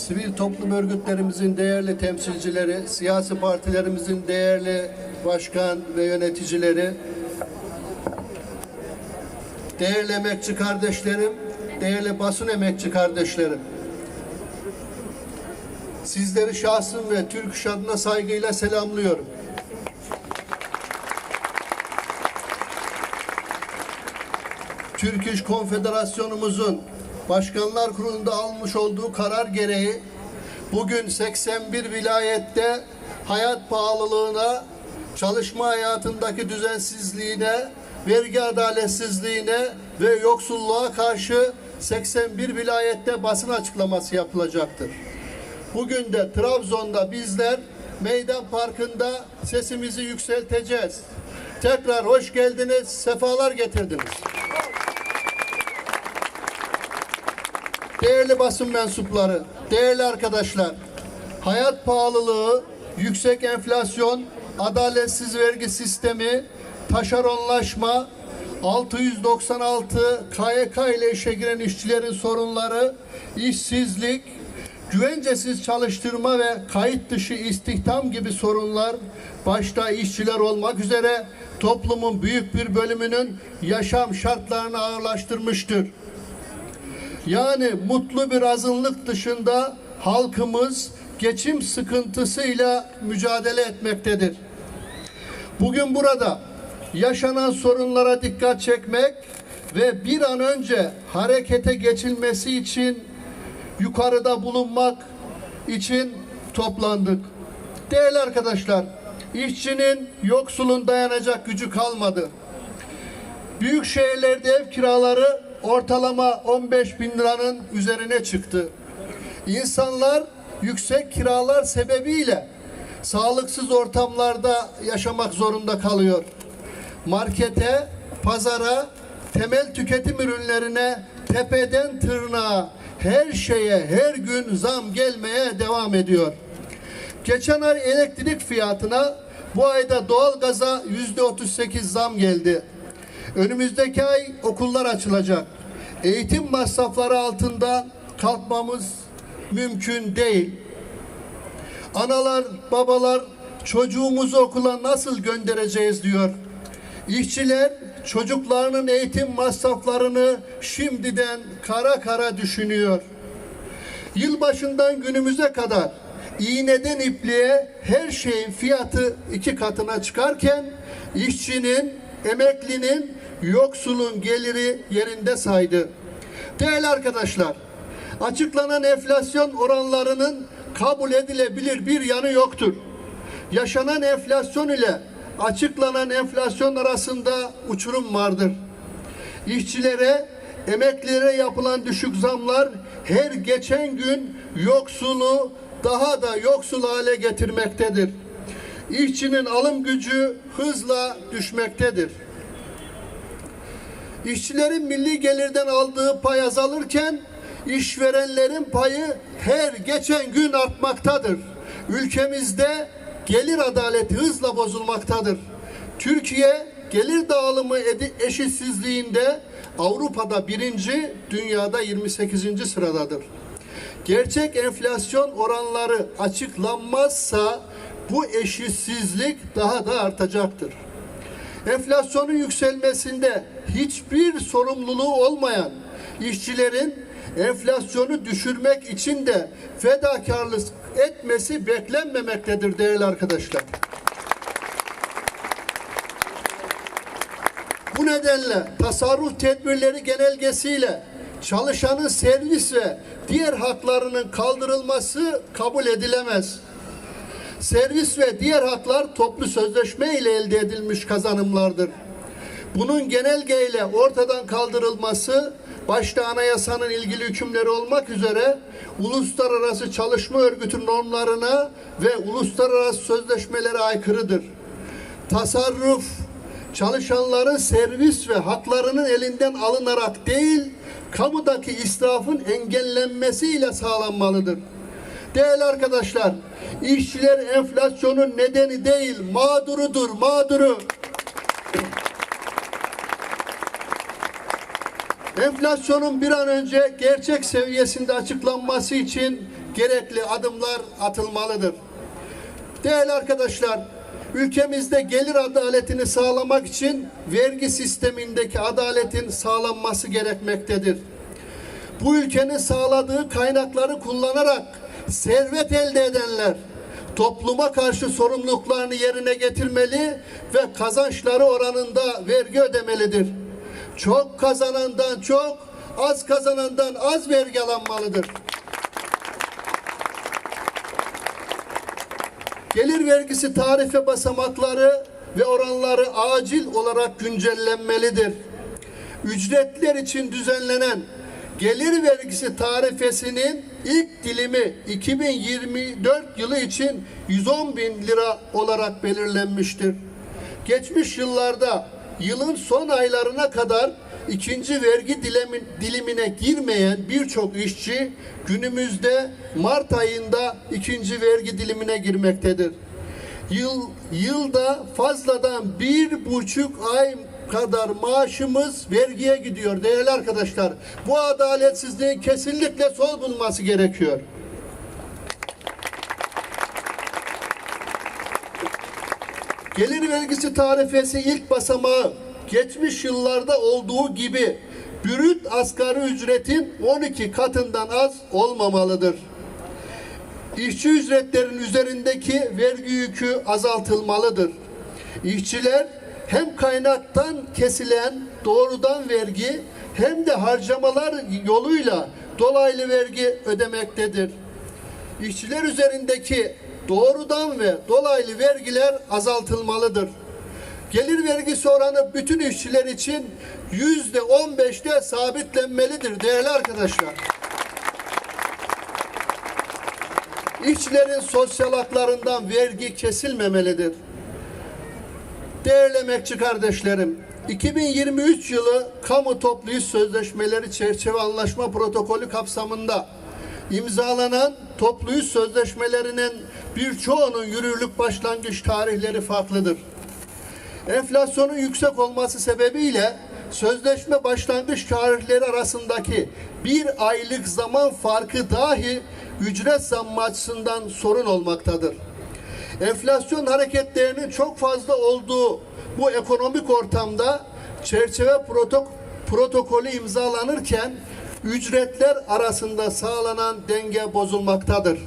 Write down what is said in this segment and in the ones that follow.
Sivil toplum örgütlerimizin değerli temsilcileri, siyasi partilerimizin değerli başkan ve yöneticileri, değerli emekçi kardeşlerim, değerli basın emekçi kardeşlerim. Sizleri şahsım ve Türk adına saygıyla selamlıyorum. Türk İş Konfederasyonumuzun Başkanlar Kurulu'nda almış olduğu karar gereği bugün 81 vilayette hayat pahalılığına, çalışma hayatındaki düzensizliğine, vergi adaletsizliğine ve yoksulluğa karşı 81 vilayette basın açıklaması yapılacaktır. Bugün de Trabzon'da bizler Meydan Parkı'nda sesimizi yükselteceğiz. Tekrar hoş geldiniz, sefalar getirdiniz. Değerli basın mensupları, değerli arkadaşlar, hayat pahalılığı, yüksek enflasyon, adaletsiz vergi sistemi, taşeronlaşma, 696 KYK ile işe giren işçilerin sorunları, işsizlik, güvencesiz çalıştırma ve kayıt dışı istihdam gibi sorunlar başta işçiler olmak üzere toplumun büyük bir bölümünün yaşam şartlarını ağırlaştırmıştır. Yani mutlu bir azınlık dışında halkımız geçim sıkıntısıyla mücadele etmektedir. Bugün burada yaşanan sorunlara dikkat çekmek ve bir an önce harekete geçilmesi için yukarıda bulunmak için toplandık. Değerli arkadaşlar, işçinin yoksulun dayanacak gücü kalmadı. Büyük şehirlerde ev kiraları ortalama 15 bin liranın üzerine çıktı. İnsanlar yüksek kiralar sebebiyle sağlıksız ortamlarda yaşamak zorunda kalıyor. Markete, pazara, temel tüketim ürünlerine tepeden tırnağa her şeye her gün zam gelmeye devam ediyor. Geçen ay elektrik fiyatına bu ayda doğalgaza yüzde 38 zam geldi. Önümüzdeki ay okullar açılacak. Eğitim masrafları altında kalkmamız mümkün değil. Analar, babalar çocuğumuzu okula nasıl göndereceğiz diyor. İşçiler çocuklarının eğitim masraflarını şimdiden kara kara düşünüyor. Yılbaşından günümüze kadar iğneden ipliğe her şeyin fiyatı iki katına çıkarken işçinin, emeklinin, yoksulun geliri yerinde saydı. Değerli arkadaşlar, açıklanan enflasyon oranlarının kabul edilebilir bir yanı yoktur. Yaşanan enflasyon ile açıklanan enflasyon arasında uçurum vardır. İşçilere, emeklilere yapılan düşük zamlar her geçen gün yoksulu daha da yoksul hale getirmektedir. İşçinin alım gücü hızla düşmektedir. İşçilerin milli gelirden aldığı pay azalırken işverenlerin payı her geçen gün artmaktadır. Ülkemizde gelir adaleti hızla bozulmaktadır. Türkiye gelir dağılımı eşitsizliğinde Avrupa'da birinci, dünyada 28. sıradadır. Gerçek enflasyon oranları açıklanmazsa bu eşitsizlik daha da artacaktır. Enflasyonun yükselmesinde hiçbir sorumluluğu olmayan işçilerin enflasyonu düşürmek için de fedakarlık etmesi beklenmemektedir değerli arkadaşlar. Bu nedenle tasarruf tedbirleri genelgesiyle çalışanın servis ve diğer haklarının kaldırılması kabul edilemez. Servis ve diğer haklar toplu sözleşme ile elde edilmiş kazanımlardır. Bunun genelgeyle ortadan kaldırılması başta anayasanın ilgili hükümleri olmak üzere uluslararası çalışma örgütü normlarına ve uluslararası sözleşmelere aykırıdır. Tasarruf çalışanların servis ve haklarının elinden alınarak değil, kamudaki israfın engellenmesiyle sağlanmalıdır. Değerli arkadaşlar, işçiler enflasyonun nedeni değil, mağdurudur, mağduru. Enflasyonun bir an önce gerçek seviyesinde açıklanması için gerekli adımlar atılmalıdır. Değerli arkadaşlar, ülkemizde gelir adaletini sağlamak için vergi sistemindeki adaletin sağlanması gerekmektedir. Bu ülkenin sağladığı kaynakları kullanarak servet elde edenler topluma karşı sorumluluklarını yerine getirmeli ve kazançları oranında vergi ödemelidir. Çok kazanandan çok, az kazanandan az vergi alınmalıdır. Gelir vergisi tarife basamakları ve oranları acil olarak güncellenmelidir. Ücretler için düzenlenen gelir vergisi tarifesinin ilk dilimi 2024 yılı için 110 bin lira olarak belirlenmiştir. Geçmiş yıllarda yılın son aylarına kadar ikinci vergi dilemin, dilimine girmeyen birçok işçi günümüzde Mart ayında ikinci vergi dilimine girmektedir. Yıl, yılda fazladan bir buçuk ay kadar maaşımız vergiye gidiyor değerli arkadaşlar. Bu adaletsizliğin kesinlikle sol bulması gerekiyor. Gelir vergisi tarifesi ilk basamağı geçmiş yıllarda olduğu gibi brüt asgari ücretin 12 katından az olmamalıdır. İşçi ücretlerin üzerindeki vergi yükü azaltılmalıdır. İşçiler hem kaynaktan kesilen doğrudan vergi hem de harcamalar yoluyla dolaylı vergi ödemektedir. İşçiler üzerindeki doğrudan ve dolaylı vergiler azaltılmalıdır. Gelir vergisi oranı bütün işçiler için yüzde on beşte sabitlenmelidir değerli arkadaşlar. İşçilerin sosyal haklarından vergi kesilmemelidir. Değerli emekçi kardeşlerim, 2023 yılı kamu toplu iş sözleşmeleri çerçeve anlaşma protokolü kapsamında imzalanan toplu iş sözleşmelerinin birçoğunun yürürlük başlangıç tarihleri farklıdır. Enflasyonun yüksek olması sebebiyle sözleşme başlangıç tarihleri arasındaki bir aylık zaman farkı dahi ücret zammı açısından sorun olmaktadır. Enflasyon hareketlerinin çok fazla olduğu bu ekonomik ortamda çerçeve protok protokolü imzalanırken ücretler arasında sağlanan denge bozulmaktadır.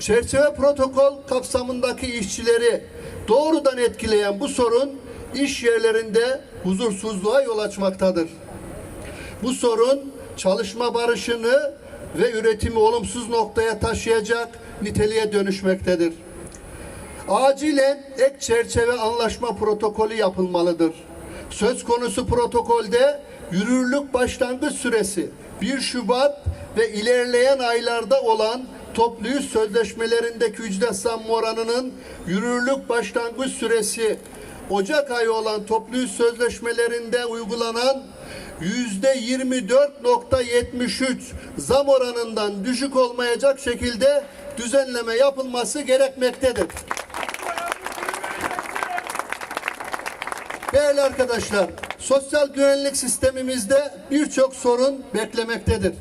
Çerçeve protokol kapsamındaki işçileri doğrudan etkileyen bu sorun iş yerlerinde huzursuzluğa yol açmaktadır. Bu sorun çalışma barışını ve üretimi olumsuz noktaya taşıyacak niteliğe dönüşmektedir. Acilen ek çerçeve anlaşma protokolü yapılmalıdır. Söz konusu protokolde yürürlük başlangıç süresi 1 Şubat ve ilerleyen aylarda olan toplu sözleşmelerindeki ücret zammı oranının yürürlük başlangıç süresi Ocak ayı olan toplu sözleşmelerinde uygulanan yüzde 24.73 zam oranından düşük olmayacak şekilde düzenleme yapılması gerekmektedir. Değerli arkadaşlar, sosyal güvenlik sistemimizde birçok sorun beklemektedir.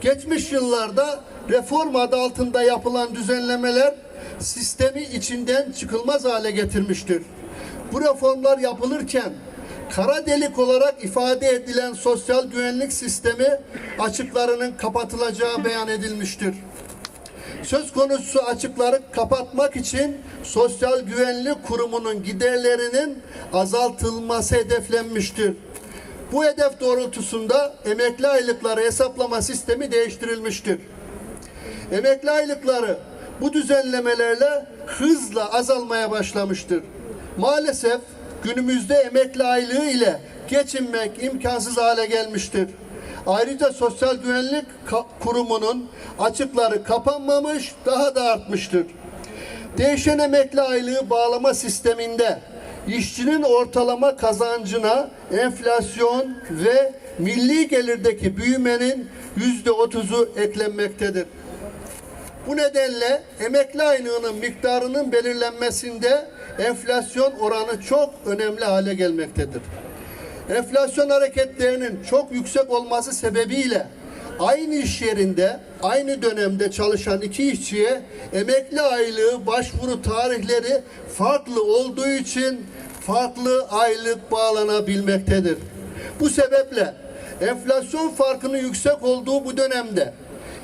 Geçmiş yıllarda reform adı altında yapılan düzenlemeler sistemi içinden çıkılmaz hale getirmiştir. Bu reformlar yapılırken kara delik olarak ifade edilen sosyal güvenlik sistemi açıklarının kapatılacağı beyan edilmiştir. Söz konusu açıkları kapatmak için Sosyal Güvenlik Kurumu'nun giderlerinin azaltılması hedeflenmiştir. Bu hedef doğrultusunda emekli aylıkları hesaplama sistemi değiştirilmiştir. Emekli aylıkları bu düzenlemelerle hızla azalmaya başlamıştır. Maalesef günümüzde emekli aylığı ile geçinmek imkansız hale gelmiştir. Ayrıca Sosyal Güvenlik Kurumu'nun açıkları kapanmamış, daha da artmıştır. Değişen emekli aylığı bağlama sisteminde işçinin ortalama kazancına enflasyon ve milli gelirdeki büyümenin yüzde otuzu eklenmektedir. Bu nedenle emekli aylığının miktarının belirlenmesinde enflasyon oranı çok önemli hale gelmektedir. Enflasyon hareketlerinin çok yüksek olması sebebiyle aynı iş yerinde aynı dönemde çalışan iki işçiye emekli aylığı başvuru tarihleri farklı olduğu için farklı aylık bağlanabilmektedir. Bu sebeple enflasyon farkının yüksek olduğu bu dönemde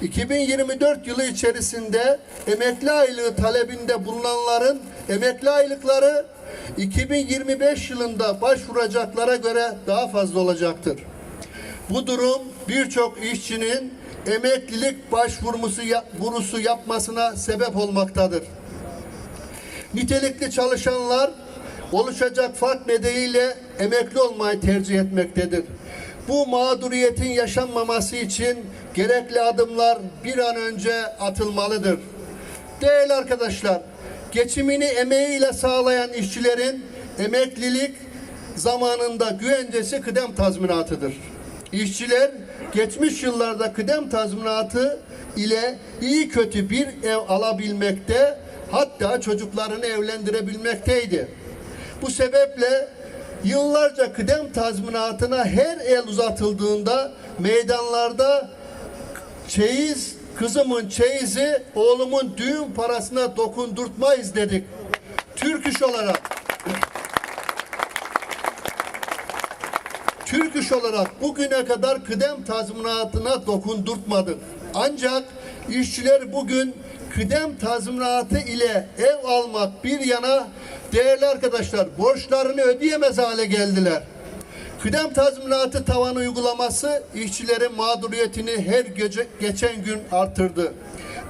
2024 yılı içerisinde emekli aylığı talebinde bulunanların emekli aylıkları 2025 yılında başvuracaklara göre daha fazla olacaktır. Bu durum birçok işçinin emeklilik başvurmusu burusu yapmasına sebep olmaktadır. Nitelikli çalışanlar oluşacak fark nedeniyle emekli olmayı tercih etmektedir. Bu mağduriyetin yaşanmaması için gerekli adımlar bir an önce atılmalıdır. Değerli arkadaşlar, geçimini emeğiyle sağlayan işçilerin emeklilik zamanında güvencesi kıdem tazminatıdır. İşçiler geçmiş yıllarda kıdem tazminatı ile iyi kötü bir ev alabilmekte hatta çocuklarını evlendirebilmekteydi. Bu sebeple yıllarca kıdem tazminatına her el uzatıldığında meydanlarda çeyiz, kızımın çeyizi, oğlumun düğün parasına dokundurtmayız dedik. Türk iş olarak Türk iş olarak bugüne kadar kıdem tazminatına dokundurtmadık. Ancak işçiler bugün kıdem tazminatı ile ev almak bir yana değerli arkadaşlar borçlarını ödeyemez hale geldiler. Kıdem tazminatı tavan uygulaması işçilerin mağduriyetini her gece, geçen gün artırdı.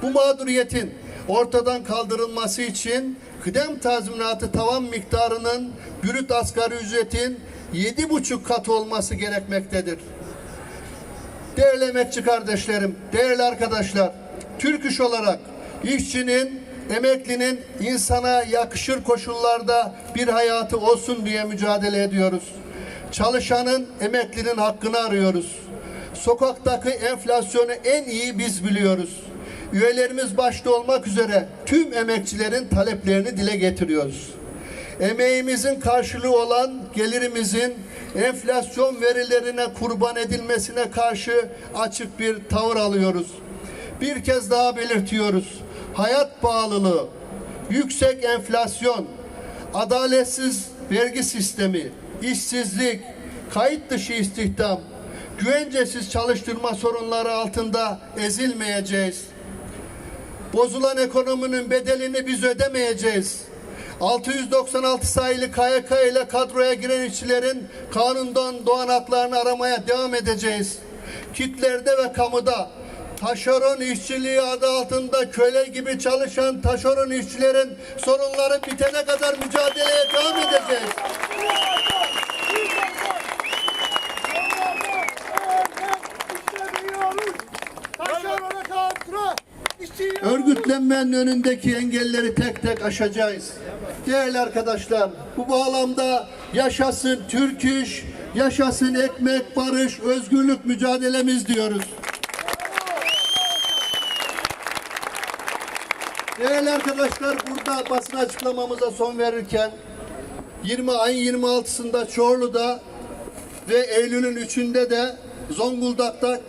Bu mağduriyetin ortadan kaldırılması için kıdem tazminatı tavan miktarının brüt asgari ücretin yedi buçuk kat olması gerekmektedir. Değerli emekçi kardeşlerim, değerli arkadaşlar, Türk iş olarak işçinin, emeklinin insana yakışır koşullarda bir hayatı olsun diye mücadele ediyoruz. Çalışanın, emeklinin hakkını arıyoruz. Sokaktaki enflasyonu en iyi biz biliyoruz. Üyelerimiz başta olmak üzere tüm emekçilerin taleplerini dile getiriyoruz. Emeğimizin karşılığı olan gelirimizin enflasyon verilerine kurban edilmesine karşı açık bir tavır alıyoruz. Bir kez daha belirtiyoruz. Hayat pahalılığı, yüksek enflasyon, adaletsiz vergi sistemi, işsizlik, kayıt dışı istihdam, güvencesiz çalıştırma sorunları altında ezilmeyeceğiz. Bozulan ekonominin bedelini biz ödemeyeceğiz. 696 sayılı KYK ile kadroya giren işçilerin kanundan doğan haklarını aramaya devam edeceğiz. Kitlerde ve kamuda taşeron işçiliği adı altında köle gibi çalışan taşeron işçilerin sorunları bitene kadar mücadeleye devam edeceğiz. Örgütlenmenin önündeki engelleri tek tek aşacağız. Değerli arkadaşlar, bu bağlamda yaşasın Türk iş, yaşasın ekmek, barış, özgürlük mücadelemiz diyoruz. Değerli arkadaşlar, burada basın açıklamamıza son verirken 20 ayın 26'sında Çorlu'da ve Eylül'ün 3'ünde de Zonguldak'ta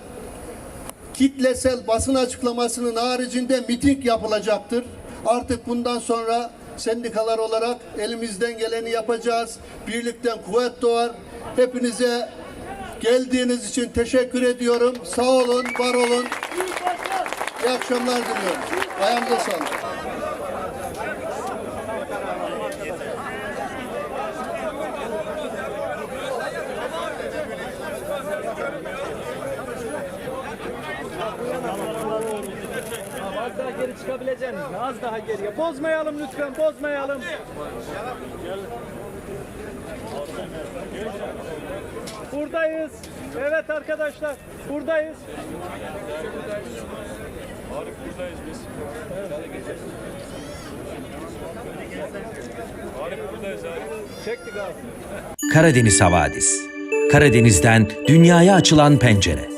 kitlesel basın açıklamasının haricinde miting yapılacaktır. Artık bundan sonra sendikalar olarak elimizden geleni yapacağız. Birlikten kuvvet doğar. Hepinize geldiğiniz için teşekkür ediyorum. Sağ olun, var olun. İyi akşamlar diliyorum. Ayağınıza sağlık. Mi? Az daha geriye. Bozmayalım lütfen, bozmayalım. Buradayız. Evet arkadaşlar, buradayız. Çektik abi. Karadeniz Havadis. Karadeniz'den dünyaya açılan pencere.